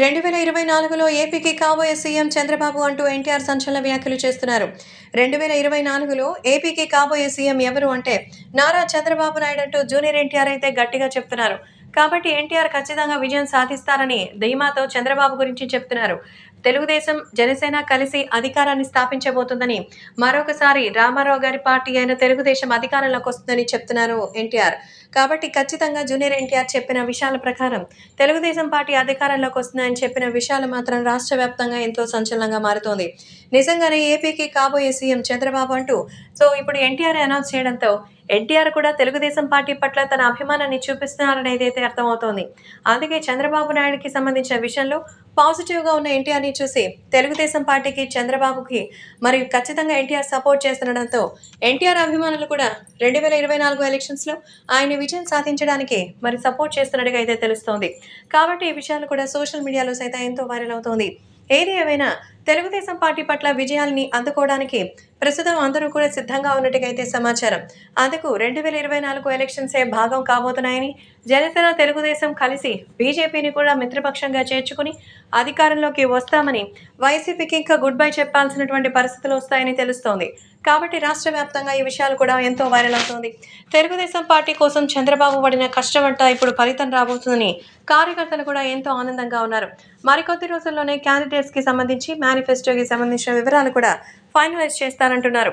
రెండు వేల ఇరవై నాలుగులో ఏపీకి కాబోయే సీఎం చంద్రబాబు అంటూ ఎన్టీఆర్ సంచలన వ్యాఖ్యలు చేస్తున్నారు. రెండు వేల ఇరవై నాలుగులో ఏపీకి కాబోయే సీఎం ఎవరు అంటే నారా చంద్రబాబు నాయుడు అంటూ జూనియర్ ఎన్టీఆర్ అయితే గట్టిగా చెప్తున్నారు. కాబట్టి ఎన్టీఆర్ ఖచ్చితంగా విజయం సాధిస్తారని ధీమాతో చంద్రబాబు గురించి చెప్తున్నారు. తెలుగుదేశం జనసేన కలిసి అధికారాన్ని స్థాపించబోతుందని మరొకసారి రామారావు గారి పార్టీ అయిన తెలుగుదేశం అధికారంలోకి వస్తుందని చెప్తున్నారు ఎన్టీఆర్. కాబట్టి ఖచ్చితంగా జూనియర్ ఎన్టీఆర్ చెప్పిన విషయాల ప్రకారం తెలుగుదేశం పార్టీ అధికారంలోకి వస్తుందని చెప్పిన విషయాలు మాత్రం రాష్ట్ర వ్యాప్తంగా ఎంతో సంచలనంగా మారుతోంది. నిజంగానే ఏపీకి కాబోయే సీఎం చంద్రబాబు అంటూ సో ఇప్పుడు ఎన్టీఆర్ అనౌన్స్ చేయడంతో ఎన్టీఆర్ కూడా తెలుగుదేశం పార్టీ పట్ల తన అభిమానాన్ని చూపిస్తున్నారనేది అయితే అర్థమవుతోంది. అందుకే చంద్రబాబు నాయుడికి సంబంధించిన విషయంలో పాజిటివ్గా ఉన్న ఎన్టీఆర్ని చూసి తెలుగుదేశం పార్టీకి చంద్రబాబుకి మరియు ఖచ్చితంగా ఎన్టీఆర్ సపోర్ట్ చేస్తుండడంతో ఎన్టీఆర్ అభిమానులు కూడా రెండు వేల ఇరవై నాలుగు ఎలక్షన్స్లో ఆయన విజయం సాధించడానికి మరి సపోర్ట్ చేస్తున్నట్టుగా అయితే తెలుస్తోంది. కాబట్టి ఈ విషయాలు కూడా సోషల్ మీడియాలో సైతం ఎంతో వైరల్ అవుతోంది. ఏది ఏమైనా తెలుగుదేశం పార్టీ పట్ల విజయాల్ని అందుకోవడానికి ప్రస్తుతం అందరూ కూడా సిద్ధంగా ఉన్నట్టుగా అయితే సమాచారం. అందుకు రెండు వేల ఇరవై నాలుగు ఎలక్షన్సే భాగం కాబోతున్నాయని జనసేన తెలుగుదేశం కలిసి బీజేపీని కూడా మిత్రపక్షంగా చేర్చుకుని అధికారంలోకి వస్తామని వైసీపీకి ఇంకా గుడ్ బై చెప్పాల్సినటువంటి పరిస్థితులు వస్తాయని తెలుస్తోంది. కాబట్టి రాష్ట్ర వ్యాప్తంగా ఈ విషయాలు కూడా ఎంతో వైరల్ అవుతోంది. తెలుగుదేశం పార్టీ కోసం చంద్రబాబు పడిన కష్టం ఇప్పుడు ఫలితం రాబోతుందని కార్యకర్తలు కూడా ఎంతో ఆనందంగా ఉన్నారు. మరికొద్ది రోజుల్లోనే క్యాండిడేట్స్కి సంబంధించి మేనిఫెస్టోకి సంబంధించిన వివరాలు కూడా ఫైనలైజ్ చేస్తారంటున్నారు